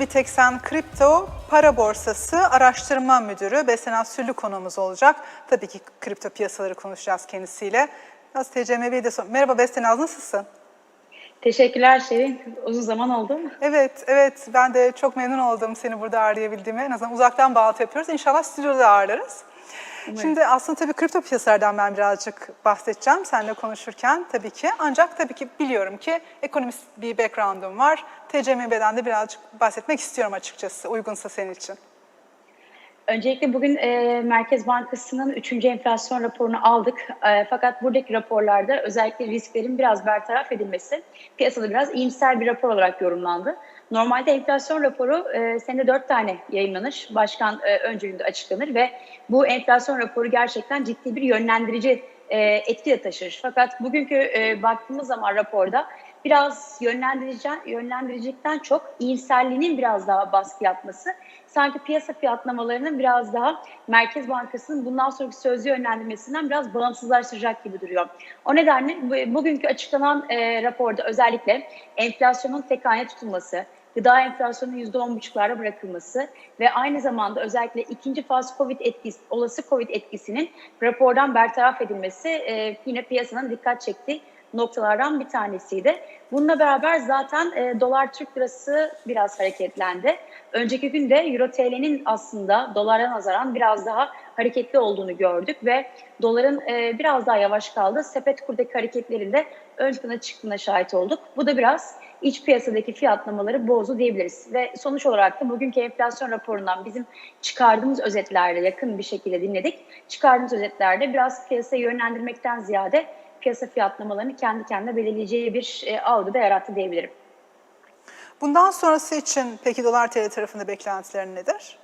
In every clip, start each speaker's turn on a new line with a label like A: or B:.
A: Biteksen Kripto Para Borsası Araştırma Müdürü Besen Süllü konuğumuz olacak. Tabii ki kripto piyasaları konuşacağız kendisiyle. Biraz TCMB'yi de sor. Merhaba Besenaz nasılsın?
B: Teşekkürler Şevin. Uzun zaman oldu mu?
A: Evet, evet. Ben de çok memnun oldum seni burada ağırlayabildiğime. En azından uzaktan bağlantı yapıyoruz. İnşallah stüdyoda ağırlarız. Şimdi aslında tabii kripto piyasalardan ben birazcık bahsedeceğim seninle konuşurken tabii ki. Ancak tabii ki biliyorum ki ekonomist bir background'um var. TCMB'den de birazcık bahsetmek istiyorum açıkçası uygunsa senin için.
B: Öncelikle bugün e, Merkez Bankası'nın 3. enflasyon raporunu aldık. E, fakat buradaki raporlarda özellikle risklerin biraz bertaraf edilmesi piyasada biraz iyimser bir rapor olarak yorumlandı. Normalde enflasyon raporu e, senede 4 tane yayınlanır. Başkan e, öncülüğünde açıklanır ve bu enflasyon raporu gerçekten ciddi bir yönlendirici e, etki de taşır. Fakat bugünkü e, baktığımız zaman raporda biraz yönlendiricilikten çok iyimserliğinin biraz daha baskı yapması sanki piyasa fiyatlamalarının biraz daha Merkez Bankası'nın bundan sonraki sözlü yönlendirmesinden biraz bağımsızlaştıracak gibi duruyor. O nedenle bu- bugünkü açıklanan e, raporda özellikle enflasyonun tek hane tutulması, gıda enflasyonunun %10,5'lara bırakılması ve aynı zamanda özellikle ikinci faz Covid etkisi, olası Covid etkisinin rapordan bertaraf edilmesi e, yine piyasanın dikkat çektiği noktalardan bir tanesiydi. Bununla beraber zaten e, dolar Türk lirası biraz hareketlendi. Önceki günde Euro TL'nin aslında dolara nazaran biraz daha hareketli olduğunu gördük ve doların e, biraz daha yavaş kaldı. Sepet kurdaki hareketlerinde ön plana çıktığına şahit olduk. Bu da biraz iç piyasadaki fiyatlamaları bozdu diyebiliriz. Ve sonuç olarak da bugünkü enflasyon raporundan bizim çıkardığımız özetlerle yakın bir şekilde dinledik. Çıkardığımız özetlerde biraz piyasayı yönlendirmekten ziyade piyasa fiyatlamalarını kendi kendine belirleyeceği bir e, algı da yarattı diyebilirim.
A: Bundan sonrası için peki dolar TL tarafında beklentilerin nedir?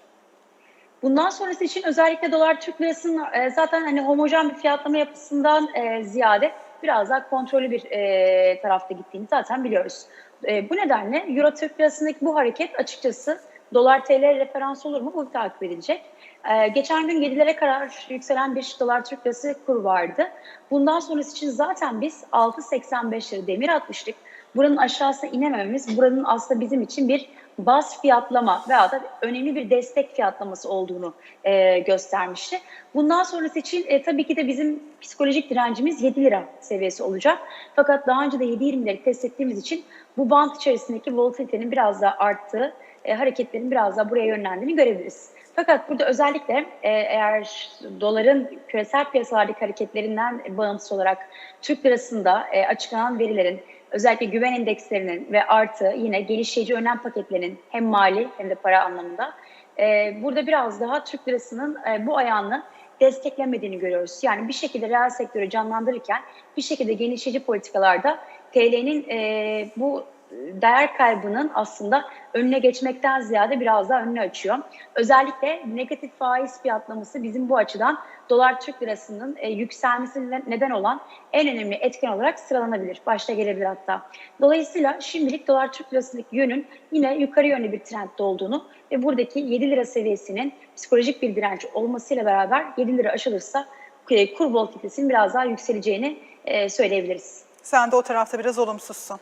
B: Bundan sonrası için özellikle dolar Türk lirasının e, zaten hani homojen bir fiyatlama yapısından e, ziyade biraz daha kontrollü bir e, tarafta gittiğini zaten biliyoruz. E, bu nedenle Euro Türk lirasındaki bu hareket açıkçası dolar TL referans olur mu? Bu takip edilecek. E, geçen gün 7'lere kadar yükselen bir dolar Türk lirası kur vardı. Bundan sonrası için zaten biz 6.85 lira demir atmıştık. Buranın aşağısına inemememiz buranın aslında bizim için bir baz fiyatlama veya da önemli bir destek fiyatlaması olduğunu e, göstermişti. Bundan sonrası için e, tabii ki de bizim psikolojik direncimiz 7 lira seviyesi olacak. Fakat daha önce de 7.20'leri test ettiğimiz için bu bant içerisindeki volatilitenin biraz daha arttığı, e, hareketlerin biraz daha buraya yönlendiğini görebiliriz. Fakat burada özellikle e, eğer doların küresel piyasalardaki hareketlerinden bağımsız olarak Türk lirasında e, açıklanan verilerin özellikle güven endekslerinin ve artı yine geliştirici önlem paketlerinin hem mali hem de para anlamında e, burada biraz daha Türk lirasının e, bu ayağını desteklemediğini görüyoruz. Yani bir şekilde reel sektörü canlandırırken bir şekilde genişleyici politikalarda TL'nin e, bu değer kaybının aslında önüne geçmekten ziyade biraz daha önünü açıyor. Özellikle negatif faiz fiyatlaması bizim bu açıdan dolar Türk lirasının e, yükselmesine neden olan en önemli etken olarak sıralanabilir. Başta gelebilir hatta. Dolayısıyla şimdilik dolar Türk lirasındaki yönün yine yukarı yönlü bir trendde olduğunu ve buradaki 7 lira seviyesinin psikolojik bir direnç olmasıyla beraber 7 lira aşılırsa e, kur volatilitesinin biraz daha yükseleceğini e, söyleyebiliriz.
A: Sen de o tarafta biraz olumsuzsun.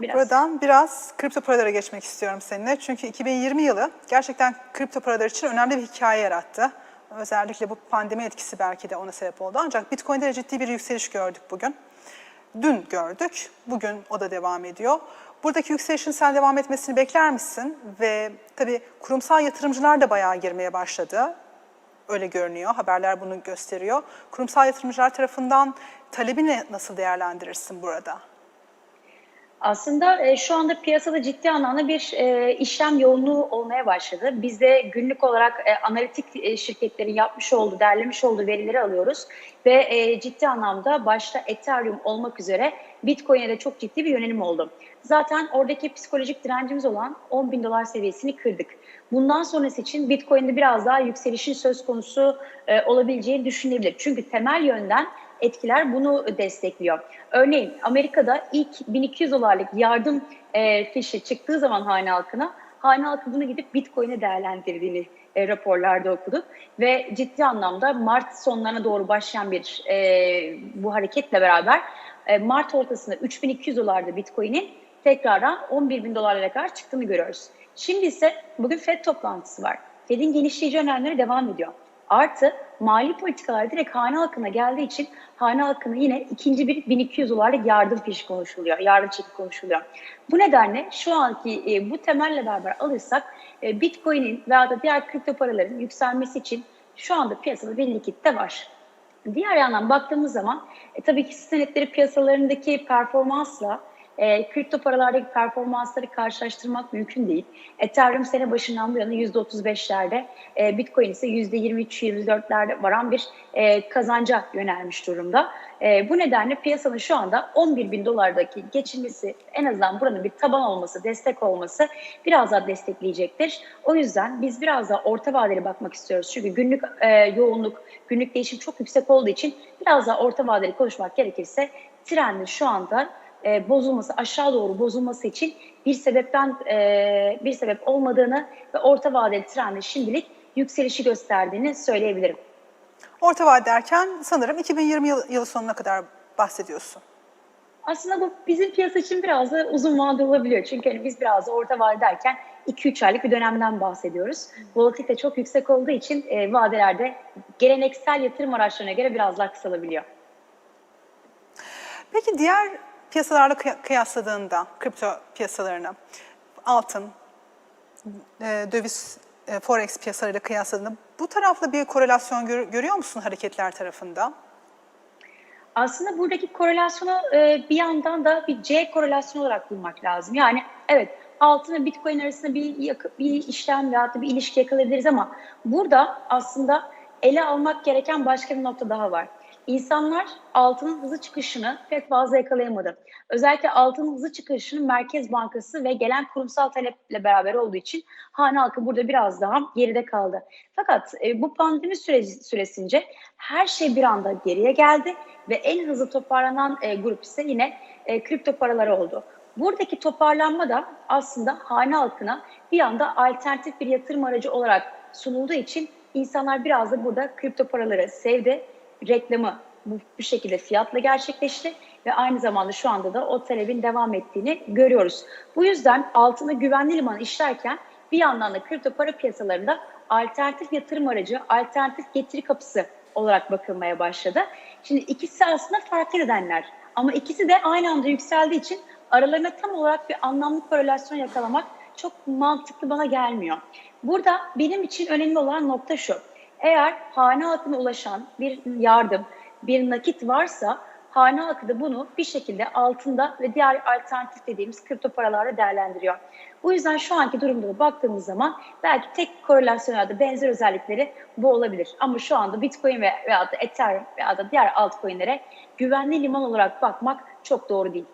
B: Biraz.
A: Buradan biraz kripto paralara geçmek istiyorum seninle. Çünkü 2020 yılı gerçekten kripto paralar için önemli bir hikaye yarattı. Özellikle bu pandemi etkisi belki de ona sebep oldu. Ancak Bitcoin'de de ciddi bir yükseliş gördük bugün. Dün gördük, bugün o da devam ediyor. Buradaki yükselişin sen devam etmesini bekler misin? Ve tabii kurumsal yatırımcılar da bayağı girmeye başladı. Öyle görünüyor, haberler bunu gösteriyor. Kurumsal yatırımcılar tarafından talebini nasıl değerlendirirsin burada?
B: Aslında e, şu anda piyasada ciddi anlamda bir e, işlem yoğunluğu olmaya başladı. Biz de günlük olarak e, analitik şirketlerin yapmış olduğu, derlemiş olduğu verileri alıyoruz. Ve ciddi anlamda başta Ethereum olmak üzere Bitcoin'e de çok ciddi bir yönelim oldu. Zaten oradaki psikolojik direncimiz olan 10 bin dolar seviyesini kırdık. Bundan sonrası için Bitcoin'de biraz daha yükselişin söz konusu e, olabileceği düşünülebilir. Çünkü temel yönden etkiler bunu destekliyor. Örneğin Amerika'da ilk 1200 dolarlık yardım e, fişi çıktığı zaman hane halkına, hane halkı bunu gidip Bitcoin'e değerlendirdiğini e, raporlarda okuduk. Ve ciddi anlamda Mart sonlarına doğru başlayan bir e, bu hareketle beraber e, Mart ortasında 3200 dolarda Bitcoin'in tekrardan 11 bin dolarlara kadar çıktığını görüyoruz. Şimdi ise bugün FED toplantısı var. FED'in genişleyici önlemleri devam ediyor. Artı mali politikalar direkt hane halkına geldiği için hane halkına yine ikinci bir 1200 dolarlık yardım fişi konuşuluyor. Yardım çeki konuşuluyor. Bu nedenle şu anki e, bu temelle beraber alırsak e, Bitcoin'in veya da diğer kripto paraların yükselmesi için şu anda piyasada bir likit de var. Diğer yandan baktığımız zaman e, tabii ki senetleri piyasalarındaki performansla e, kripto paralardaki performansları karşılaştırmak mümkün değil. Ethereum sene başından bu yana %35'lerde, e, Bitcoin ise %23-24'lerde varan bir e, kazanca yönelmiş durumda. E, bu nedenle piyasanın şu anda 11 bin dolardaki geçilmesi, en azından buranın bir taban olması, destek olması biraz daha destekleyecektir. O yüzden biz biraz daha orta vadeli bakmak istiyoruz. Çünkü günlük e, yoğunluk, günlük değişim çok yüksek olduğu için biraz daha orta vadeli konuşmak gerekirse trendin şu anda e, bozulması, aşağı doğru bozulması için bir sebepten e, bir sebep olmadığını ve orta vadeli trendin şimdilik yükselişi gösterdiğini söyleyebilirim.
A: Orta vade derken sanırım 2020 yıl, yılı sonuna kadar bahsediyorsun.
B: Aslında bu bizim piyasa için biraz da uzun vadeli olabiliyor. Çünkü hani biz biraz da orta vade derken 2-3 aylık bir dönemden bahsediyoruz. Volatilite çok yüksek olduğu için e, vadelerde geleneksel yatırım araçlarına göre biraz daha kısalabiliyor.
A: Peki diğer piyasalarla kıya- kıyasladığında kripto piyasalarını altın, e, döviz, e, forex piyasalarıyla kıyasladığında bu tarafla bir korelasyon gör- görüyor musun hareketler tarafında?
B: Aslında buradaki korelasyonu e, bir yandan da bir C korelasyonu olarak bulmak lazım. Yani evet altın ve bitcoin arasında bir, bir işlem veya bir ilişki yakalayabiliriz ama burada aslında ele almak gereken başka bir nokta daha var. İnsanlar altının hızlı çıkışını pek fazla yakalayamadı. Özellikle altının hızlı çıkışını Merkez Bankası ve gelen kurumsal taleple beraber olduğu için hane halkı burada biraz daha geride kaldı. Fakat e, bu pandemi süreci, süresince her şey bir anda geriye geldi ve en hızlı toparlanan e, grup ise yine e, kripto paralar oldu. Buradaki toparlanma da aslında hane halkına bir anda alternatif bir yatırım aracı olarak sunulduğu için insanlar biraz da burada kripto paraları sevdi. Reklamı bu, bu şekilde fiyatla gerçekleşti ve aynı zamanda şu anda da o talebin devam ettiğini görüyoruz. Bu yüzden altına güvenli liman işlerken bir yandan da kripto para piyasalarında alternatif yatırım aracı, alternatif getiri kapısı olarak bakılmaya başladı. Şimdi ikisi aslında farklı nedenler ama ikisi de aynı anda yükseldiği için aralarına tam olarak bir anlamlı korelasyon yakalamak çok mantıklı bana gelmiyor. Burada benim için önemli olan nokta şu. Eğer hane halkına ulaşan bir yardım, bir nakit varsa hane halkı da bunu bir şekilde altında ve diğer alternatif dediğimiz kripto paralarla değerlendiriyor. Bu yüzden şu anki durumda da baktığımız zaman belki tek korelasyon ya da benzer özellikleri bu olabilir. Ama şu anda Bitcoin ve veya da Ethereum veya da diğer altcoin'lere güvenli liman olarak bakmak çok doğru değil.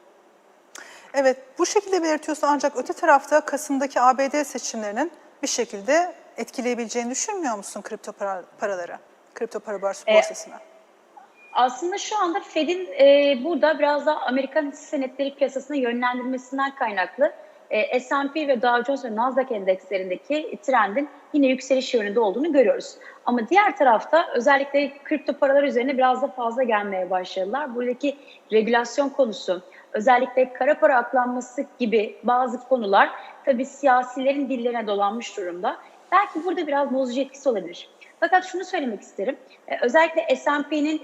A: Evet, bu şekilde belirtiyorsun ancak öte tarafta Kasım'daki ABD seçimlerinin bir şekilde etkileyebileceğini düşünmüyor musun kripto para, paraları, kripto para
B: E,
A: borsasını?
B: Aslında şu anda Fed'in e, burada biraz daha Amerikan hisse senetleri piyasasına yönlendirmesinden kaynaklı e, S&P ve Dow Jones ve Nasdaq endekslerindeki trendin yine yükseliş yönünde olduğunu görüyoruz. Ama diğer tarafta özellikle kripto paralar üzerine biraz da fazla gelmeye başladılar. Buradaki regülasyon konusu, özellikle kara para aklanması gibi bazı konular tabii siyasilerin dillerine dolanmış durumda. Belki burada biraz bozucu etkisi olabilir. Fakat şunu söylemek isterim. Ee, özellikle S&P'nin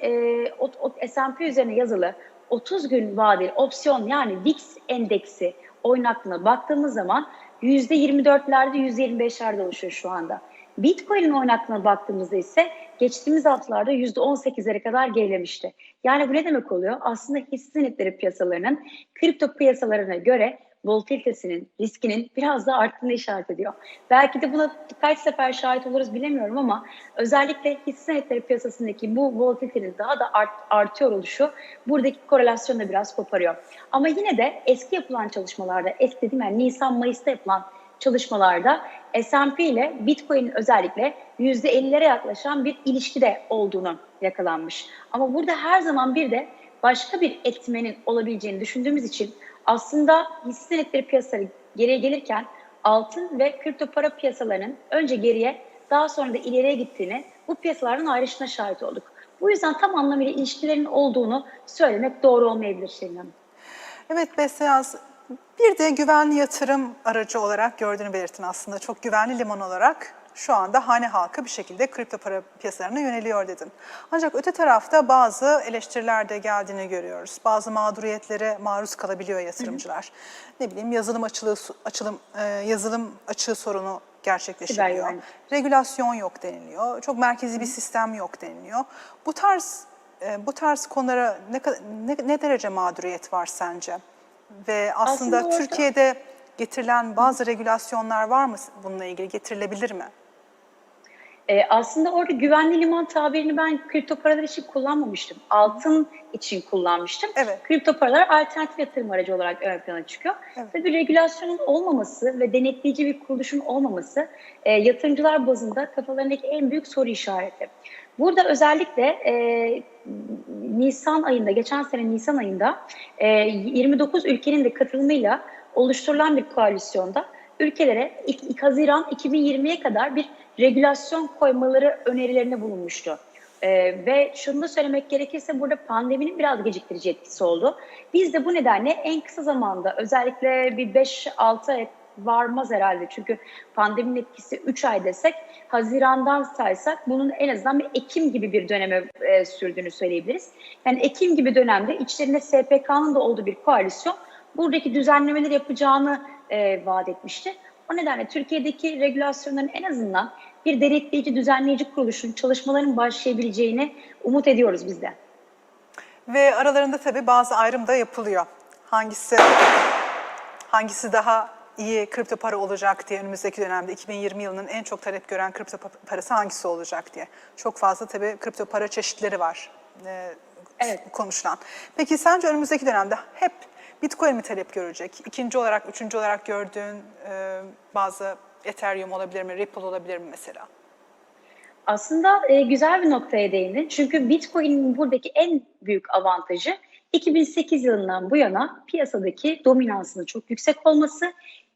B: e, S&P üzerine yazılı 30 gün vadeli opsiyon yani VIX endeksi oynaklığına baktığımız zaman %24'lerde %25'lerde oluşuyor şu anda. Bitcoin'in oynaklığına baktığımızda ise geçtiğimiz haftalarda %18'lere kadar gerilemişti. Yani bu ne demek oluyor? Aslında hisse senetleri piyasalarının kripto piyasalarına göre volatilitesinin, riskinin biraz daha arttığını işaret ediyor. Belki de buna kaç sefer şahit oluruz bilemiyorum ama özellikle hisse senetleri piyasasındaki bu volatilitenin daha da art, artıyor oluşu buradaki korelasyonu da biraz koparıyor. Ama yine de eski yapılan çalışmalarda, eski dediğim yani Nisan-Mayıs'ta yapılan çalışmalarda S&P ile Bitcoin'in özellikle %50'lere yaklaşan bir ilişkide olduğunu yakalanmış. Ama burada her zaman bir de başka bir etmenin olabileceğini düşündüğümüz için aslında hisse senetleri piyasaları geriye gelirken altın ve kripto para piyasalarının önce geriye daha sonra da ileriye gittiğini bu piyasaların ayrışına şahit olduk. Bu yüzden tam anlamıyla ilişkilerin olduğunu söylemek doğru olmayabilir Hanım.
A: Evet Beste Yaz, Bir de güvenli yatırım aracı olarak gördüğünü belirtin aslında. Çok güvenli liman olarak şu anda hane halkı bir şekilde kripto para piyasalarına yöneliyor dedin. Ancak öte tarafta bazı eleştiriler de geldiğini görüyoruz. Bazı mağduriyetlere maruz kalabiliyor yatırımcılar. Ne bileyim yazılım açılığı, açılım, e, yazılım açığı sorunu gerçekleşebiliyor.
B: güvenlik.
A: Regülasyon yok deniliyor. Çok merkezi bir sistem yok deniliyor. Bu tarz e, bu tarz konulara ne, ne, ne derece mağduriyet var sence? Ve aslında,
B: Aslında
A: Türkiye'de getirilen bazı regülasyonlar var mı bununla ilgili? Getirilebilir mi?
B: Ee, aslında orada güvenli liman tabirini ben kripto paralar için kullanmamıştım. Altın için kullanmıştım.
A: Evet.
B: Kripto paralar alternatif yatırım aracı olarak ön plana çıkıyor.
A: Evet.
B: Ve bir regülasyonun olmaması ve denetleyici bir kuruluşun olmaması e, yatırımcılar bazında kafalarındaki en büyük soru işareti. Burada özellikle e, Nisan ayında, geçen sene Nisan ayında e, 29 ülkenin de katılımıyla oluşturulan bir koalisyonda ülkelere ilk- ilk Haziran 2020'ye kadar bir regülasyon koymaları önerilerinde bulunmuştu. Ee, ve şunu da söylemek gerekirse burada pandeminin biraz geciktirici etkisi oldu. Biz de bu nedenle en kısa zamanda özellikle bir 5-6 ay varmaz herhalde. Çünkü pandeminin etkisi 3 ay desek Haziran'dan saysak bunun en azından bir Ekim gibi bir döneme e, sürdüğünü söyleyebiliriz. Yani Ekim gibi dönemde içlerinde SPK'nın da olduğu bir koalisyon buradaki düzenlemeleri yapacağını e, vaat etmişti. O nedenle Türkiye'deki regülasyonların en azından bir denetleyici, düzenleyici kuruluşun çalışmalarının başlayabileceğini umut ediyoruz biz de.
A: Ve aralarında tabii bazı ayrım da yapılıyor. Hangisi hangisi daha iyi kripto para olacak diye önümüzdeki dönemde 2020 yılının en çok talep gören kripto pa- parası hangisi olacak diye. Çok fazla tabii kripto para çeşitleri var e,
B: Evet.
A: konuşulan. Peki sence önümüzdeki dönemde hep Bitcoin mi talep görecek? İkinci olarak, üçüncü olarak gördüğün e, bazı Ethereum olabilir mi, Ripple olabilir mi mesela?
B: Aslında e, güzel bir noktaya değindin. Çünkü Bitcoin'in buradaki en büyük avantajı 2008 yılından bu yana piyasadaki dominansının çok yüksek olması,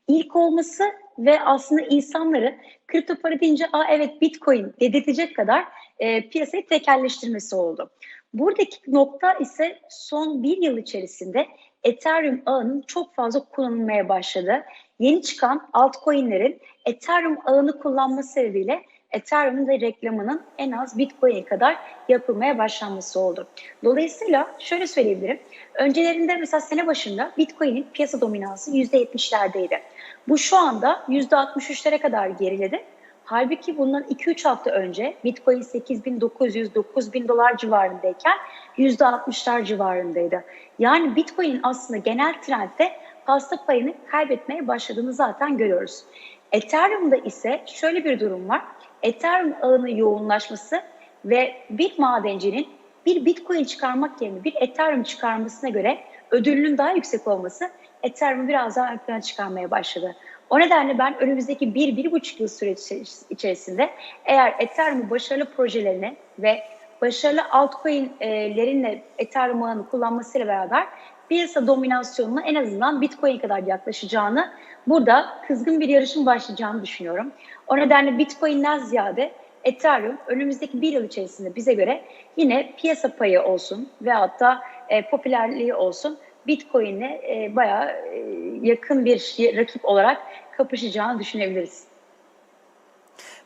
B: ilk olması ve aslında insanları kripto para deyince Aa, evet Bitcoin dedirtecek kadar e, piyasayı tekelleştirmesi oldu. Buradaki nokta ise son bir yıl içerisinde Ethereum ağının çok fazla kullanılmaya başladı. Yeni çıkan altcoin'lerin Ethereum ağını kullanması sebebiyle Ethereum'un da reklamının en az Bitcoin kadar yapılmaya başlanması oldu. Dolayısıyla şöyle söyleyebilirim. Öncelerinde mesela sene başında Bitcoin'in piyasa dominansı %70'lerdeydi. Bu şu anda %63'lere kadar geriledi. Halbuki bundan 2-3 hafta önce Bitcoin 8.900-9.000 dolar civarındayken %60'lar civarındaydı. Yani Bitcoin'in aslında genel trendde pasta payını kaybetmeye başladığını zaten görüyoruz. Ethereum'da ise şöyle bir durum var. Ethereum ağının yoğunlaşması ve bir madencinin bir Bitcoin çıkarmak yerine bir Ethereum çıkarmasına göre ödülünün daha yüksek olması Ethereum'u biraz daha ön plana çıkarmaya başladı. O nedenle ben önümüzdeki bir, bir buçuk yıl süreç içerisinde eğer Ethereum'u başarılı projelerine ve başarılı altcoin'lerinle Ethereum ağını kullanmasıyla beraber piyasa dominasyonuna en azından Bitcoin kadar yaklaşacağını, burada kızgın bir yarışın başlayacağını düşünüyorum. O nedenle Bitcoin'den ziyade Ethereum önümüzdeki bir yıl içerisinde bize göre yine piyasa payı olsun veyahut da e, popülerliği olsun Bitcoin'le e, bayağı e, yakın bir rakip olarak kapışacağını düşünebiliriz.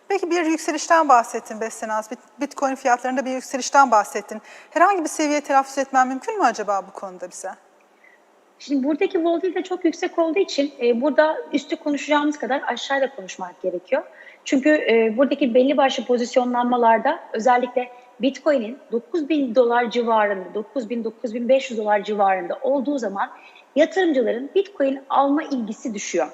A: Peki bir yükselişten bahsettin Bestenaz. Bit- Bitcoin fiyatlarında bir yükselişten bahsettin. Herhangi bir seviye telaffuz etmen mümkün mü acaba bu konuda bize?
B: Şimdi buradaki volatilite çok yüksek olduğu için e, burada üstü konuşacağımız kadar aşağıda konuşmak gerekiyor. Çünkü e, buradaki belli başlı pozisyonlanmalarda özellikle Bitcoin'in 9000 dolar civarında, 9000-9500 dolar civarında olduğu zaman yatırımcıların Bitcoin alma ilgisi düşüyor.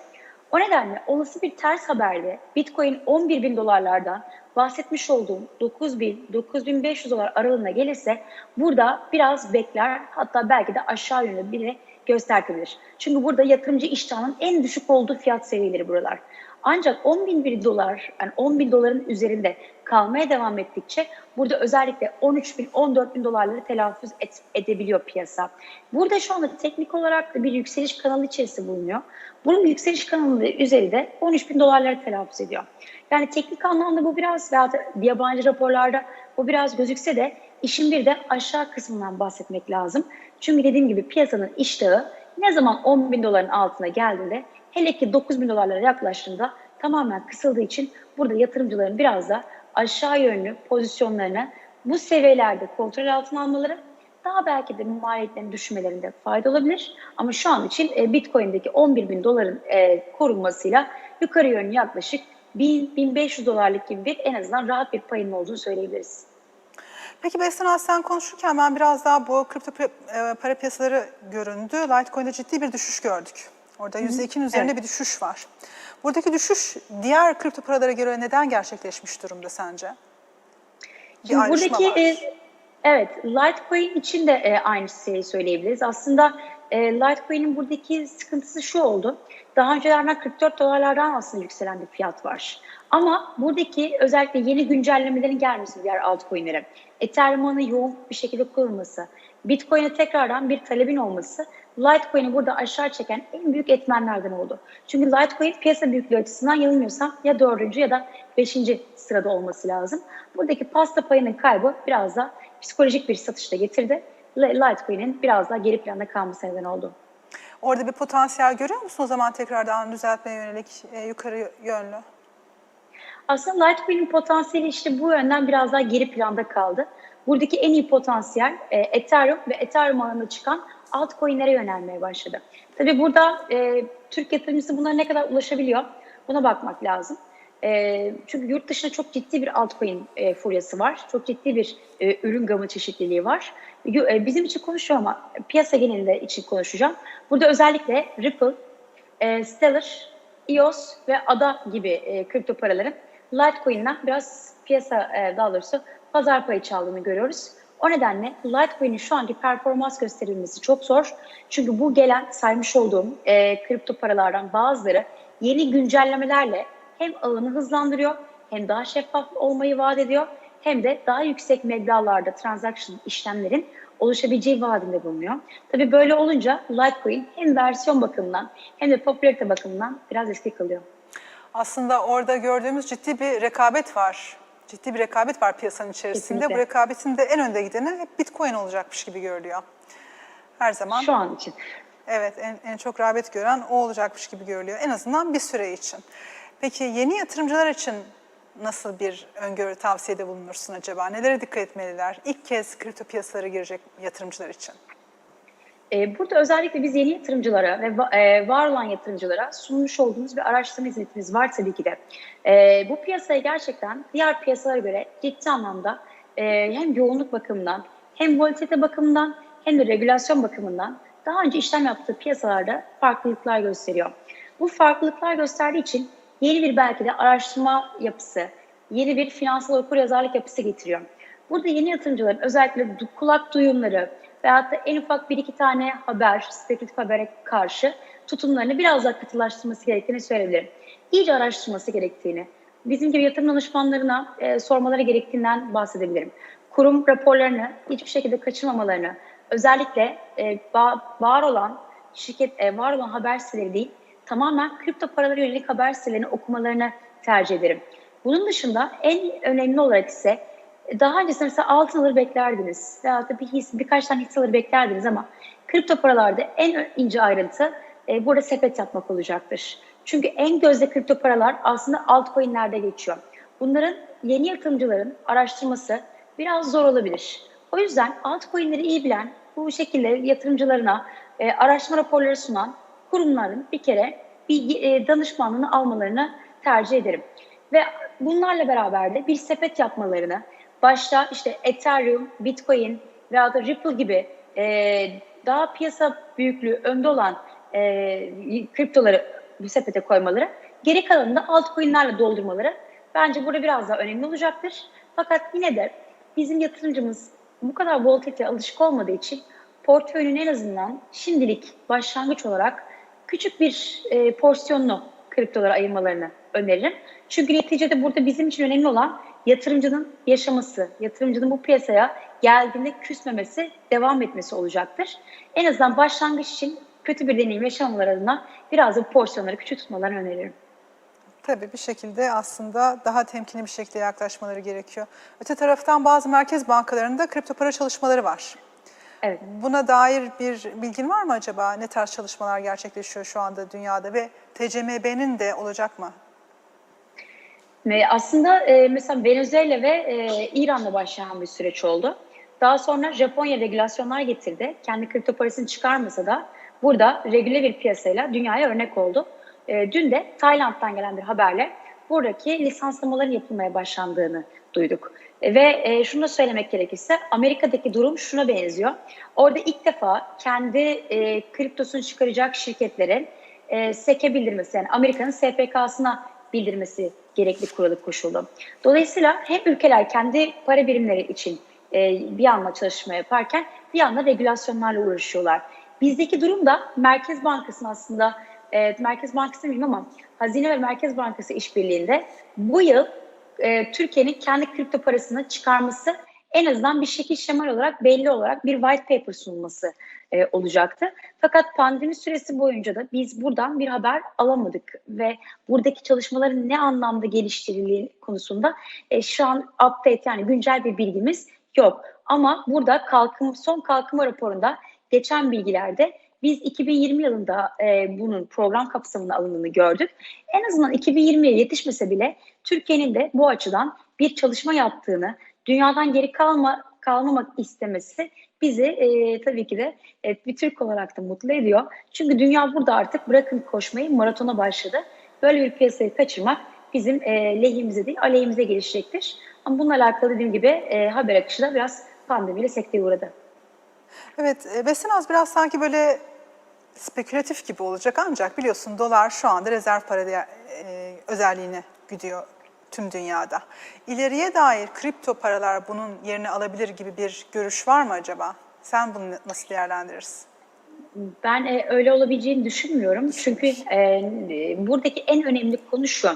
B: O nedenle olası bir ters haberde Bitcoin 11 bin dolarlardan bahsetmiş olduğum 9000-9500 dolar aralığına gelirse burada biraz bekler hatta belki de aşağı yönlü bile göstertebilir. Çünkü burada yatırımcı iştahının en düşük olduğu fiyat seviyeleri buralar. Ancak 10 bin bir dolar, yani 10 bin doların üzerinde kalmaya devam ettikçe burada özellikle 13 bin, 14 bin dolarları telaffuz et, edebiliyor piyasa. Burada şu anda teknik olarak da bir yükseliş kanalı içerisinde bulunuyor. Bunun yükseliş kanalı üzerinde 13 bin dolarları telaffuz ediyor. Yani teknik anlamda bu biraz veya yabancı raporlarda bu biraz gözükse de işin bir de aşağı kısmından bahsetmek lazım. Çünkü dediğim gibi piyasanın iştahı ne zaman 10 bin doların altına geldiğinde hele ki 9 bin dolarlara yaklaştığında tamamen kısıldığı için burada yatırımcıların biraz da aşağı yönlü pozisyonlarını bu seviyelerde kontrol altına almaları daha belki de maliyetlerini düşürmelerinde fayda olabilir. Ama şu an için e, Bitcoin'deki 11 bin doların e, korunmasıyla yukarı yönlü yaklaşık 1000-1500 dolarlık gibi bir en azından rahat bir payının olduğunu söyleyebiliriz.
A: Peki Beslenaz sen konuşurken ben biraz daha bu kripto e, para piyasaları göründü. Litecoin'de ciddi bir düşüş gördük. Orada %2'nin üzerinde
B: Evet.
A: bir düşüş var. Buradaki düşüş diğer kripto paralara göre neden gerçekleşmiş durumda sence? Bir
B: Şimdi buradaki
A: var.
B: e, evet Litecoin için de e, aynı şeyi söyleyebiliriz. Aslında e, Litecoin'in buradaki sıkıntısı şu oldu. Daha öncelerden 44 dolarlardan aslında yükselen bir fiyat var. Ama buradaki özellikle yeni güncellemelerin gelmesi diğer altcoin'lere, Ethereum'un yoğun bir şekilde kullanılması, Bitcoin'e tekrardan bir talebin olması Litecoin'i burada aşağı çeken en büyük etmenlerden oldu. Çünkü Litecoin piyasa büyüklüğü açısından yanılmıyorsam ya dördüncü ya da beşinci sırada olması lazım. Buradaki pasta payının kaybı biraz da psikolojik bir satışta getirdi. Litecoin'in biraz daha geri planda kalması neden oldu.
A: Orada bir potansiyel görüyor musun o zaman tekrardan düzeltmeye yönelik e, yukarı yönlü?
B: Aslında Litecoin'in potansiyeli işte bu yönden biraz daha geri planda kaldı. Buradaki en iyi potansiyel e, Ethereum ve Ethereum ağında çıkan altcoin'lere yönelmeye başladı. Tabii burada e, Türk yatırımcısı bunlara ne kadar ulaşabiliyor buna bakmak lazım. E, çünkü yurt dışında çok ciddi bir altcoin e, furyası var. Çok ciddi bir e, ürün gamı çeşitliliği var. E, bizim için konuşuyorum ama piyasa genelinde için konuşacağım. Burada özellikle Ripple, e, Stellar, EOS ve ADA gibi e, kripto paraların Litecoin'den biraz piyasa e, daha doğrusu pazar payı çaldığını görüyoruz. O nedenle Litecoin'in şu anki performans gösterilmesi çok zor. Çünkü bu gelen saymış olduğum e, kripto paralardan bazıları yeni güncellemelerle hem ağını hızlandırıyor hem daha şeffaf olmayı vaat ediyor hem de daha yüksek meblağlarda transaction işlemlerin oluşabileceği vaadinde bulunuyor. Tabii böyle olunca Litecoin hem versiyon bakımından hem de popülarite bakımından biraz riskli kalıyor.
A: Aslında orada gördüğümüz ciddi bir rekabet var. Ciddi bir rekabet var piyasanın içerisinde.
B: Kesinlikle.
A: Bu rekabetin de en önde gideni hep Bitcoin olacakmış gibi görülüyor. Her zaman
B: Şu an için.
A: evet en, en çok rağbet gören o olacakmış gibi görülüyor. En azından bir süre için. Peki yeni yatırımcılar için nasıl bir öngörü tavsiyede bulunursun acaba? Nelere dikkat etmeliler? İlk kez kripto piyasalara girecek yatırımcılar için.
B: Ee, Burada özellikle biz yeni yatırımcılara ve e, var olan yatırımcılara sunmuş olduğumuz bir araştırma hizmetimiz var tabii ki de. Ee, Bu piyasaya gerçekten diğer piyasalara göre ciddi anlamda e, hem yoğunluk bakımından hem volatilite bakımından hem de regülasyon bakımından daha önce işlem yaptığı piyasalarda farklılıklar gösteriyor. Bu farklılıklar gösterdiği için yeni bir belki de araştırma yapısı, yeni bir finansal okuryazarlık yapısı getiriyor. Burada yeni yatırımcıların özellikle kulak duyumları veyahut da en ufak bir iki tane haber, spekülatif habere karşı tutumlarını biraz daha katılaştırması gerektiğini söyleyebilirim. İyice araştırması gerektiğini, bizim gibi yatırım danışmanlarına e, sormaları gerektiğinden bahsedebilirim. Kurum raporlarını hiçbir şekilde kaçırmamalarını, özellikle e, var olan şirket, e, var olan haber siteleri değil, tamamen kripto paralara yönelik haber sitelerini okumalarını tercih ederim. Bunun dışında en önemli olarak ise daha öncesinde mesela altın alır beklerdiniz veya da bir his, birkaç tane hisse alır beklerdiniz ama kripto paralarda en ince ayrıntı e, burada sepet yapmak olacaktır. Çünkü en gözde kripto paralar aslında altcoin'lerde geçiyor. Bunların yeni yatırımcıların araştırması biraz zor olabilir. O yüzden altcoin'leri iyi bilen, bu şekilde yatırımcılarına e, araştırma raporları sunan kurumların bir kere bir e, danışmanlığını almalarını tercih ederim. Ve bunlarla beraber de bir sepet yapmalarını, başta işte Ethereum, Bitcoin veya da Ripple gibi e, daha piyasa büyüklüğü önde olan e, kriptoları bu sepete koymaları, geri kalanını da altcoin'lerle doldurmaları bence burada biraz daha önemli olacaktır. Fakat yine de bizim yatırımcımız bu kadar volatiliteye alışık olmadığı için portföyünün en azından şimdilik başlangıç olarak küçük bir e, porsiyonlu kriptolara ayırmalarını öneririm. Çünkü neticede burada bizim için önemli olan yatırımcının yaşaması, yatırımcının bu piyasaya geldiğinde küsmemesi, devam etmesi olacaktır. En azından başlangıç için kötü bir deneyim yaşamaları adına biraz da porsiyonları küçük tutmalarını öneririm.
A: Tabii bir şekilde aslında daha temkinli bir şekilde yaklaşmaları gerekiyor. Öte taraftan bazı merkez bankalarında kripto para çalışmaları var.
B: Evet.
A: Buna dair bir bilgin var mı acaba? Ne tarz çalışmalar gerçekleşiyor şu anda dünyada ve TCMB'nin de olacak mı?
B: Aslında e, mesela Venezuela ve e, İran'la başlayan bir süreç oldu. Daha sonra Japonya regülasyonlar getirdi. Kendi kripto parasını çıkarmasa da burada regüle bir piyasayla dünyaya örnek oldu. E, dün de Tayland'dan gelen bir haberle buradaki lisanslamaların yapılmaya başlandığını duyduk. Ve e, şunu da söylemek gerekirse Amerika'daki durum şuna benziyor. Orada ilk defa kendi e, kriptosunu çıkaracak şirketlerin e, SEC'e bildirmesi yani Amerika'nın SPK'sına bildirmesi gerekli kuralı koşuldu. Dolayısıyla hem ülkeler kendi para birimleri için e, bir yandan çalışma yaparken bir yandan regülasyonlarla uğraşıyorlar. Bizdeki durum da Merkez Bankası'nın aslında e, Merkez Bankası bilmiyorum ama Hazine ve Merkez Bankası işbirliğinde bu yıl e, Türkiye'nin kendi kripto parasını çıkarması en azından bir şekil şemal olarak belli olarak bir white paper sunulması e, olacaktı. Fakat pandemi süresi boyunca da biz buradan bir haber alamadık ve buradaki çalışmaların ne anlamda geliştirildiği konusunda e, şu an update yani güncel bir bilgimiz yok. Ama burada kalkım, son kalkınma raporunda geçen bilgilerde biz 2020 yılında e, bunun program kapsamına alındığını gördük. En azından 2020'ye yetişmese bile Türkiye'nin de bu açıdan bir çalışma yaptığını, dünyadan geri kalma kalmamak istemesi bizi e, tabii ki de e, bir Türk olarak da mutlu ediyor. Çünkü dünya burada artık bırakın koşmayı maratona başladı. Böyle bir piyasayı kaçırmak bizim e, lehimize değil aleyhimize gelişecektir. Ama bununla alakalı dediğim gibi e, haber akışı da biraz pandemiyle sekteye uğradı.
A: Evet, e, Besin az biraz sanki böyle spekülatif gibi olacak ancak biliyorsun dolar şu anda rezerv para değer, e, özelliğine gidiyor tüm dünyada. İleriye dair kripto paralar bunun yerini alabilir gibi bir görüş var mı acaba? Sen bunu nasıl değerlendirirsin?
B: Ben e, öyle olabileceğini düşünmüyorum. Çünkü e, buradaki en önemli konu şu.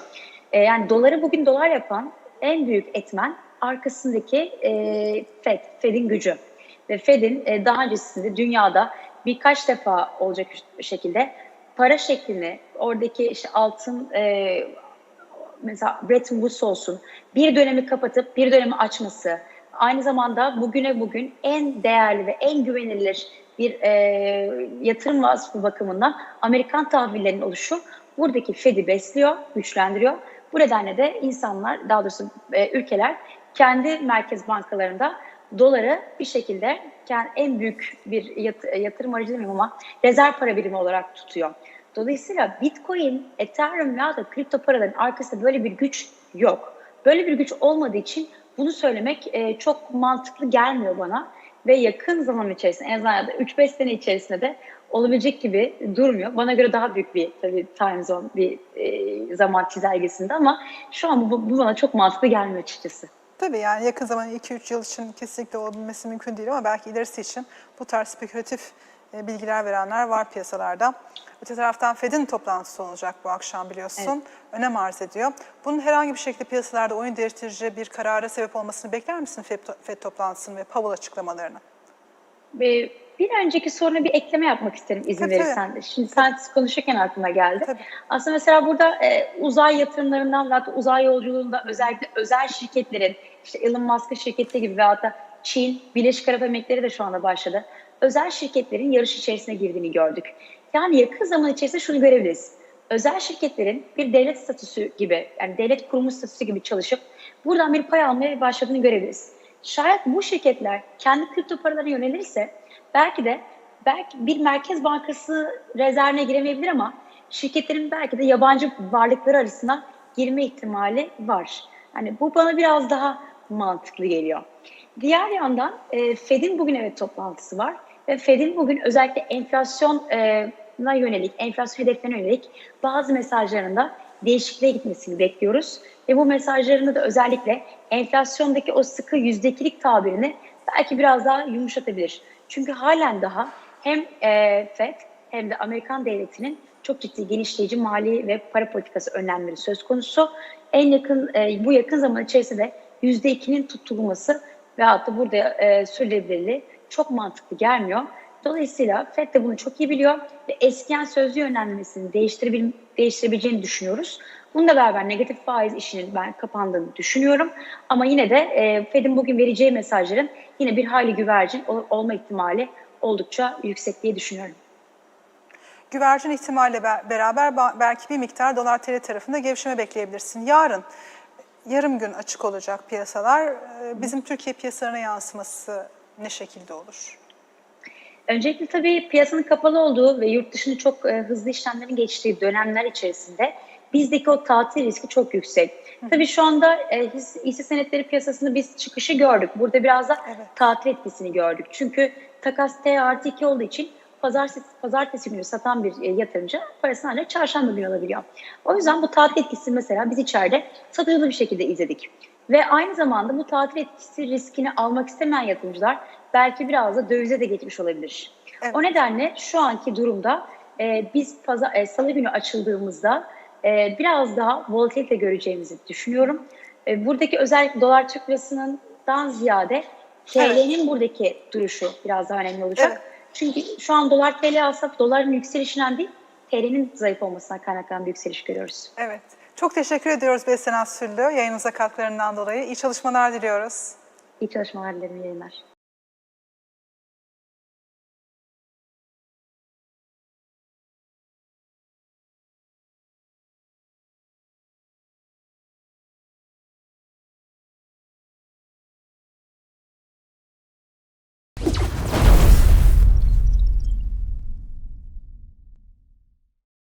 B: E, yani doları bugün dolar yapan en büyük etmen arkasındaki e, Fed, Fed'in gücü. Ve Fed'in e, daha öncesinde dünyada birkaç defa olacak şekilde para şeklini, oradaki işte altın e, mesela Bretton Woods olsun bir dönemi kapatıp bir dönemi açması, aynı zamanda bugüne bugün en değerli ve en güvenilir bir e, yatırım vasfı bakımından Amerikan tahvillerinin oluşu buradaki Fed'i besliyor, güçlendiriyor. Bu nedenle de insanlar, daha doğrusu e, ülkeler kendi merkez bankalarında doları bir şekilde yani en büyük bir yat, yatırım aracı demeyeyim ama rezerv para birimi olarak tutuyor. Dolayısıyla Bitcoin, Ethereum ya da kripto paraların arkasında böyle bir güç yok. Böyle bir güç olmadığı için bunu söylemek e, çok mantıklı gelmiyor bana. Ve yakın zaman içerisinde en azından 3-5 sene içerisinde de olabilecek gibi durmuyor. Bana göre daha büyük bir tabii time zone bir e, zaman çizelgesinde ama şu an bu, bu bana çok mantıklı gelmiyor açıkçası.
A: Tabii yani yakın zaman 2-3 yıl için kesinlikle olabilmesi mümkün değil ama belki ilerisi için bu tarz spekülatif e, bilgiler verenler var piyasalarda. Öte taraftan Fed'in toplantısı olacak bu akşam biliyorsun.
B: Evet.
A: Önem arz ediyor. Bunun herhangi bir şekilde piyasalarda oyun değiştirici bir karara sebep olmasını bekler misin Fed, Fed toplantısını ve Powell açıklamalarını?
B: Ve bir önceki soruna bir ekleme yapmak isterim izin
A: Tabii,
B: verirsen de. Şimdi sen konuşurken aklıma geldi.
A: Tabii.
B: Aslında mesela burada e, uzay yatırımlarından ve uzay yolculuğunda özellikle özel şirketlerin işte Elon Musk'ın şirketi gibi veyahut da Çin, Birleşik Arap Emirlikleri de şu anda başladı. Özel şirketlerin yarış içerisine girdiğini gördük. Yani yakın zaman içerisinde şunu görebiliriz. Özel şirketlerin bir devlet statüsü gibi, yani devlet kurumu statüsü gibi çalışıp buradan bir pay almaya başladığını görebiliriz. Şayet bu şirketler kendi kripto paralarına yönelirse belki de belki bir merkez bankası rezervine giremeyebilir ama şirketlerin belki de yabancı varlıkları arasına girme ihtimali var. Hani bu bana biraz daha mantıklı geliyor. Diğer yandan e, Fed'in bugün evet toplantısı var ve Fed'in bugün özellikle enflasyona yönelik, enflasyon hedeflerine yönelik bazı mesajlarında değişikliğe gitmesini bekliyoruz. Ve bu mesajlarında da özellikle enflasyondaki o sıkı yüzdekilik tabirini belki biraz daha yumuşatabilir. Çünkü halen daha hem e, FED hem de Amerikan devletinin çok ciddi genişleyici mali ve para politikası önlemleri söz konusu. En yakın e, bu yakın zaman içerisinde yüzde ikinin tutulması ve hatta burada e, sürdürülebilirliği çok mantıklı gelmiyor. Dolayısıyla FED de bunu çok iyi biliyor ve eskiyen sözlü yönlendirmesini değiştirebil değiştirebileceğini düşünüyoruz. Bununla beraber negatif faiz işinin ben kapandığını düşünüyorum. Ama yine de e, Fed'in bugün vereceği mesajların yine bir hayli güvercin ol- olma ihtimali oldukça yüksek diye düşünüyorum.
A: Güvercin ihtimalle be- beraber belki bir miktar dolar TL tarafında gevşeme bekleyebilirsin. Yarın yarım gün açık olacak piyasalar. Ee, Bizim Türkiye piyasalarına yansıması ne şekilde olur?
B: Öncelikle tabii piyasanın kapalı olduğu ve yurt dışında çok e, hızlı işlemlerin geçtiği dönemler içerisinde bizdeki o tatil riski çok yüksek. Tabii şu anda e, his- hisse senetleri piyasasında biz çıkışı gördük. Burada biraz da
A: Evet.
B: tatil etkisini gördük. Çünkü takas T artı 2 olduğu için pazartesi, pazartesi günü satan bir e, yatırımcı parasını ancak çarşamba günü alabiliyor. O yüzden bu tatil etkisi mesela biz içeride satıcılı bir şekilde izledik. Ve aynı zamanda bu tatil etkisi riskini almak istemeyen yatırımcılar belki biraz da dövize de geçmiş olabilir.
A: Evet.
B: O nedenle şu anki durumda e, biz pazar, e, salı günü açıldığımızda e, biraz daha volatilite göreceğimizi düşünüyorum. E, buradaki özellikle dolar Türk lirasından ziyade TL'nin buradaki duruşu biraz daha önemli olacak.
A: Evet.
B: Çünkü şu an dolar TL alsak doların yükselişinden değil TL'nin zayıf olmasından kaynaklanan bir yükseliş görüyoruz.
A: Evet. Çok teşekkür ediyoruz Besen Süllü yayınımıza katkılarından dolayı. İyi çalışmalar diliyoruz.
B: İyi çalışmalar dilerim yayınlar.